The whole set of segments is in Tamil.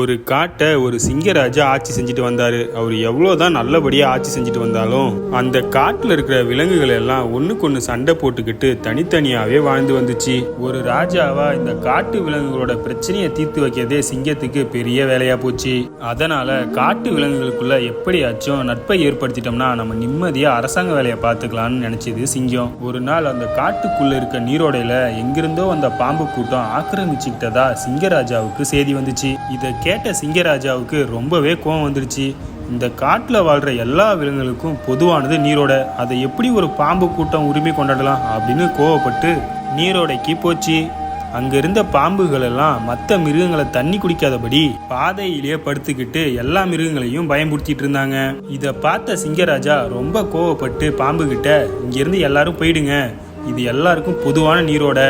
ஒரு காட்டை ஒரு சிங்கராஜா ஆட்சி செஞ்சுட்டு வந்தாரு. அவர் எவ்வளோதான் நல்லபடியாக ஆட்சி செஞ்சுட்டு வந்தாலும் அந்த காட்டில் இருக்கிற விலங்குகள் எல்லாம் ஒன்றுக்கொன்று சண்டை போட்டுக்கிட்டு தனித்தனியாகவே வாழ்ந்து வந்துச்சு. ஒரு ராஜாவா இந்த காட்டு விலங்குகளோட பிரச்சனையை தீர்த்து வைக்கிறதே சிங்கத்துக்கு பெரிய வேலையா போச்சு. அதனால காட்டு விலங்குகளுக்குள்ள எப்படியாச்சும் நட்பை ஏற்படுத்திட்டோம்னா நம்ம நிம்மதியாக அரசாங்க வேலையை பார்த்துக்கலாம்னு நினைச்சது சிங்கம். ஒரு நாள் அந்த காட்டுக்குள்ள இருக்க நீரோடையில எங்கிருந்தோ அந்த பாம்பு கூட்டம் ஆக்கிரமிச்சுக்கிட்டதா சிங்கராஜாவுக்கு செய்தி வந்துச்சு. இதை கேட்ட சிங்கராஜாவுக்கு ரொம்பவே கோவம் வந்துடுச்சு இந்த காட்டில் வாழ்கிற எல்லா விலங்குகளுக்கும் பொதுவானது நீரோட. அதை எப்படி ஒரு பாம்பு கூட்டம் உரிமை கொண்டாடலாம் அப்படின்னு கோவப்பட்டு நீரோடைக்கு போச்சு. அங்கே இருந்த பாம்புகள் எல்லாம் மற்ற மிருகங்களை தண்ணி குடிக்காதபடி பாதையிலேயே படுத்துக்கிட்டு எல்லா மிருகங்களையும் பயமுறுத்திட்டு இருந்தாங்க. இதை பார்த்த சிங்கராஜா ரொம்ப கோவப்பட்டு பாம்பு கிட்ட இங்கிருந்து எல்லாரும் போயிடுங்க. இது எல்லாருக்கும் பொதுவான நீரோட.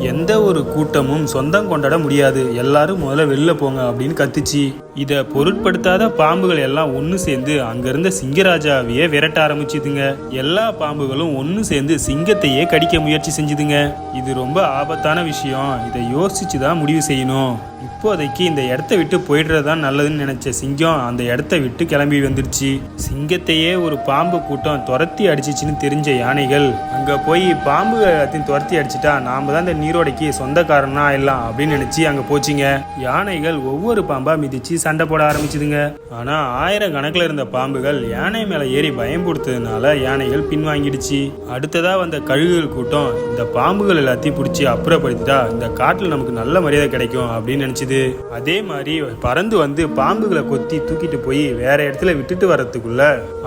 எந்த ஒரு கூட்டமும் சொந்தம் கொண்டாட முடியாது. எல்லாரும் முதல்ல வெளில போங்க அப்படின்னு கத்துச்சு. இதை பொருட்படுத்தாத பாம்புகள் எல்லாம் ஒன்று சேர்ந்து அங்கிருந்த சிங்கராஜாவையே விரட்ட ஆரம்பிச்சுதுங்க. எல்லா பாம்புகளும் ஒன்று சேர்ந்து சிங்கத்தையே கடிக்க முயற்சி செஞ்சுதுங்க. இது ரொம்ப ஆபத்தான விஷயம். இதை யோசிச்சு தான் முடிவு செய்யணும். இப்போதைக்கு இந்த இடத்த விட்டு போயிடுறது தான் நல்லதுன்னு நினச்ச சிங்கம் அந்த இடத்த விட்டு கிளம்பி வந்துடுச்சு சிங்கத்தையே ஒரு பாம்பு கூட்டம் துரத்தி அடிச்சிச்சின்னு தெரிஞ்ச யானைகள் அங்கே போய் பாம்பு எல்லாத்தையும் துரத்தி அடிச்சிட்டா நாம் தான் இந்த நீரோடைக்கு சொந்தக்காரனா ஆயிடலாம் அப்படின்னு நினச்சி அங்கே போச்சுங்க. யானைகள் ஒவ்வொரு பாம்பாக மிதிச்சு சண்டை போட ஆரம்பிச்சுதுங்க. ஆனால் ஆயிரம் இருந்த பாம்புகள் யானை மேலே ஏறி பயன்படுத்ததுனால யானைகள் பின்வாங்கிடுச்சு. அடுத்ததாக வந்த கழுகுகள் கூட்டம் இந்த பாம்புகள் எல்லாத்தையும் பிடிச்சி அப்புறப்படுத்திட்டா இந்த காட்டில் நமக்கு நல்ல மரியாதை கிடைக்கும் அப்படின்னு நினைச்சுது. அதே மாதிரி பறந்து வந்து பாம்புகளை கொத்தி தூக்கிட்டு போய் வேற இடத்துல விட்டுட்டு வரதுக்குள்ள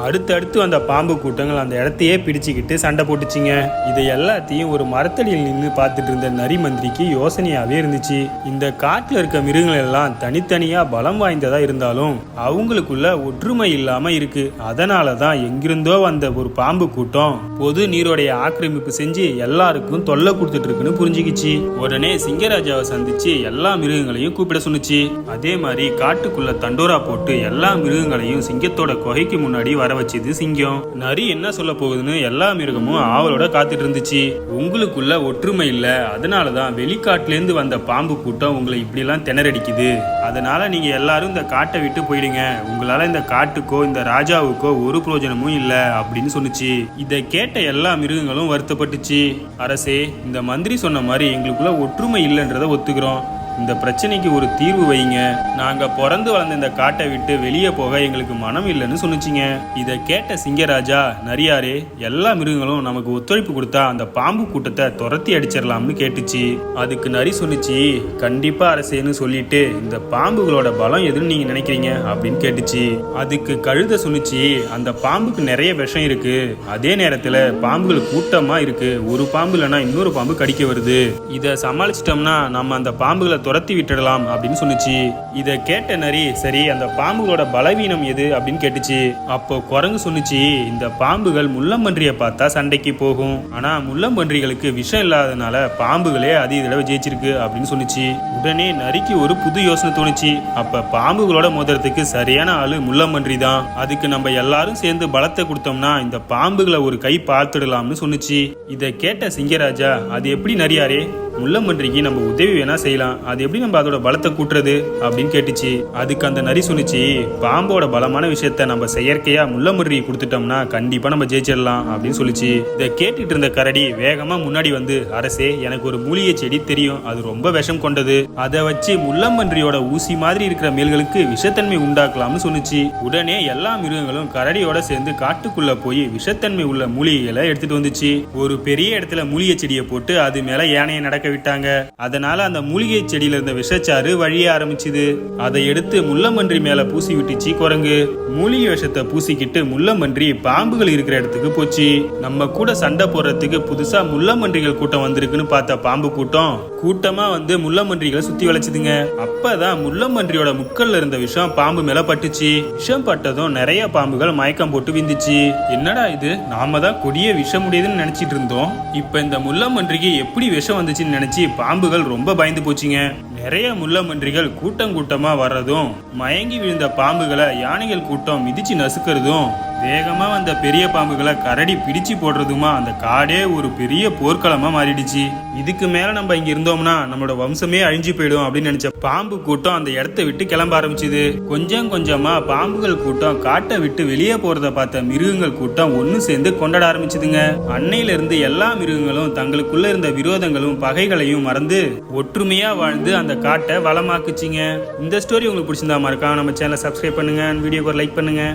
அடுத்தடுத்து வந்த பாம்பு கூட்டங்கள் அந்த இடத்தையே பிடிச்சுக்கிட்டு சண்டை போட்டுச்சுங்க. இதை எல்லாத்தையும் ஒரு மரத்தடியில் நின்று பார்த்துட்டு இருந்த நரி மந்திரிக்கு யோசனையாவே இருந்துச்சு. இந்த காட்டுல இருக்க மிருகங்கள் எல்லாம் தனித்தனியா பலம் வாய்ந்ததா இருந்தாலும் அவங்களுக்குள்ள ஒற்றுமை இல்லாம இருக்கு. அதனால தான் எங்கிருந்தோ வந்த ஒரு பாம்பு கூட்டம் பொது நீரோடைய ஆக்கிரமிப்பு செஞ்சு எல்லாருக்கும் தொல்லை கொடுத்துட்டு இருக்குன்னு புரிஞ்சுக்கிச்சு. உடனே சிங்கராஜாவை சந்திச்சு எல்லா மிருகங்களும் மிருகங்களையும் கூப்பிட சொன்னுச்சு. அதே மாதிரி காட்டுக்குள்ள தண்டோரா போட்டு எல்லா மிருகங்களையும் சிங்கத்தோட குகைக்கு முன்னாடி வர வச்சது சிங்கம். நரி என்ன சொல்ல போகுதுன்னு எல்லா மிருகமும் ஆவலோட காத்துட்டு இருந்துச்சு. உங்களுக்குள்ள ஒற்றுமை இல்ல. அதனாலதான் வெளிக்காட்டுல இருந்து வந்த பாம்பு கூட்டம் உங்களை இப்படி எல்லாம் திணறடிக்குது. அதனால நீங்க எல்லாரும் இந்த காட்டை விட்டு போயிடுங்க. உங்களால இந்த காட்டுக்கோ இந்த ராஜாவுக்கோ ஒரு பிரயோஜனமும் இல்ல அப்படின்னு சொன்னுச்சு. இதை கேட்ட எல்லா மிருகங்களும் வருத்தப்பட்டுச்சு. அரசே இந்த மந்திரி சொன்ன மாதிரி எங்களுக்குள்ள ஒற்றுமை இல்லைன்றதை ஒத்துக்கிறோம். இந்த பிரச்சனைக்கு ஒரு தீர்வு வைங்க. நாங்க பிறந்து வளர்ந்த இந்த காட்டை விட்டு வெளியே போக எங்களுக்கு மனம் இல்லைன்னு சொன்னுச்சிங்க. இதை கேட்ட சிங்கராஜா நரியாரே எல்லா மிருகங்களும் நமக்கு ஒத்துழைப்பு கொடுத்தா அந்த பாம்பு கூட்டத்தை துரத்தி அடிச்சிடலாம்னு கேட்டுச்சு. அதுக்கு நரி சொன்னுச்சு கண்டிப்பா அரசேன்னு சொல்லிட்டு இந்த பாம்புகளோட பலம் எதுன்னு நீங்க நினைக்கிறீங்க? அப்படின்னு கேட்டுச்சு. அதுக்கு கழுத சொன்னுச்சு அந்த பாம்புக்கு நிறைய விஷம் இருக்கு. அதே நேரத்துல பாம்புகள் கூட்டமா இருக்கு. ஒரு பாம்பு இல்லைன்னா இன்னொரு பாம்பு கடிக்க வருது. இதை சமாளிச்சிட்டோம்னா நம்ம அந்த பாம்புகளை துரத்தி விட்டுடலாம் அப்படின்னு சொன்னுச்சு. இதை கேட்ட நரி சரி அந்த பாம்புகளோட பலவீனம் எது அப்படின்னு கேட்டுச்சு. அப்போ குரங்கு சொன்னுச்சு இந்த பாம்புகள் முள்ளம்பன்றியை பார்த்தா சண்டைக்கு போகும். ஆனா முள்ளம்பன்றிகளுக்கு விஷம் இல்லாதனால பாம்புகளே அதிக தடவை ஜெயிச்சிருக்கு அப்படின்னு சொன்னிச்சு. உடனே நரிக்கு ஒரு புது யோசனை தோணுச்சு. அப்ப பாம்புகளோட மோதுறதுக்கு சரியான ஆளு முள்ளம்பன்றி தான். அதுக்கு நம்ம எல்லாரும் சேர்ந்து பலத்தை கொடுத்தோம்னா இந்த பாம்புகளை ஒரு கை பார்த்துடலாம்னு சொன்னுச்சு. இதை கேட்ட சிங்கராஜா அது எப்படி நரியாரே? முள்ளம்பன்றிக்கு நம்ம உதவி வேணா செய்யலாம். அது எப்படி நம்ம அதோட பலத்தை கூட்டுறது அப்படின்னு கேட்டுச்சு. அதுக்கு அந்த நரி சொன்னுச்சு பாம்போட பலமான விஷயத்த நம்ம செயற்கையா முள்ளம்பன்றி கொடுத்துட்டோம்னா கண்டிப்பா நம்ம ஜெயிச்சிடலாம் அப்படின்னு சொல்லிச்சு. இதை கேட்டுட்டு இருந்த கரடி வேகமா முன்னாடி வந்து அரசே எனக்கு ஒரு மூலிகை செடி தெரியும். அது ரொம்ப விஷம் கொண்டது. அதை வச்சு முள்ளம்பன்றியோட ஊசி மாதிரி இருக்கிற மேல்களுக்கு விஷத்தன்மை உண்டாக்கலாம்னு சொன்னுச்சு. உடனே எல்லா மிருகங்களும் கரடியோட சேர்ந்து காட்டுக்குள்ள போய் விஷத்தன்மை உள்ள மூலிகைகளை எடுத்துட்டு வந்துச்சு. ஒரு பெரிய இடத்துல மூலிகை செடியை போட்டு அது மேல யானையை நடக்க விட்டாங்க. அதனால அந்த மூலிகை செடியில இருந்த விஷச்சாறு வழிய ஆரம்பிச்சுது. அதை எடுத்து முள்ளமன்றி மேல பூசி விட்டுச்சு குரங்கு. மூலிகை விஷத்தை பூசிக்கிட்டு முள்ளமன்றி பாம்புகள் இருக்கிற இடத்துக்கு போச்சு. நம்ம கூட சண்டை போடுறதுக்கு புதுசா முள்ளமன்றிகள் கூட்டம் வந்திருக்குன்னு பார்த்த பாம்பு கூட்டம் கூட்டமா வந்து முள்ளமன்றிகளை சுத்தி வளைச்சுதுங்க. அப்பதான் முள்ளமன்றியோட முக்கல்ல இருந்த விஷம் பாம்பு மேல பட்டுச்சு. விஷம் பட்டதும் நிறைய பாம்புகள் மயக்கம் போட்டு விந்துச்சு. என்னடா இது? நாம தான் கொடிய விஷம் முடியுதுன்னு நினைச்சிட்டு இருந்தோம். இப்ப இந்த முள்ளமன்றிக்கு எப்படி விஷம் வந்துச்சுன்னு நினைச்சு பாம்புகள் ரொம்ப பயந்து போச்சுங்க. நிறைய முள்ளமன்றிகள் கூட்டம் கூட்டமா வர்றதும் மயங்கி விழுந்த பாம்புகளை யானைகள் கூட்டம் மிதிச்சு நசுக்கிறதும் வேகமாக வந்த பெரிய பாம்புகளை கரடி பிடிச்சு போடுறதுமா அந்த காடே ஒரு பெரிய போர்க்களமாக மாறிடுச்சு. இதுக்கு மேலே நம்ம இங்கே இருந்தோம்னா நம்மளோட வம்சமே அழிஞ்சு போயிடும் அப்படின்னு நினச்ச பாம்பு கூட்டம் அந்த இடத்த விட்டு கிளம்ப ஆரம்பிச்சுது. கொஞ்சம் கொஞ்சமாக பாம்புகள் கூட்டம் காட்டை விட்டு வெளியே போகிறத பார்த்த மிருகங்கள் கூட்டம் ஒன்று சேர்ந்து கொண்டாட ஆரம்பிச்சுதுங்க. அன்னையிலிருந்து எல்லா மிருகங்களும் தங்களுக்குள்ள இருந்த விரோதங்களும் பகைகளையும் மறந்து ஒற்றுமையாக வாழ்ந்து அந்த காட்டை வளமாக்குச்சிங்க. இந்த ஸ்டோரி உங்களுக்கு பிடிச்சிருந்தா மறக்காம நம்ம சேனலை சப்ஸ்கிரைப் பண்ணுங்க வீடியோக்கு ஒரு லைக் பண்ணுங்கள்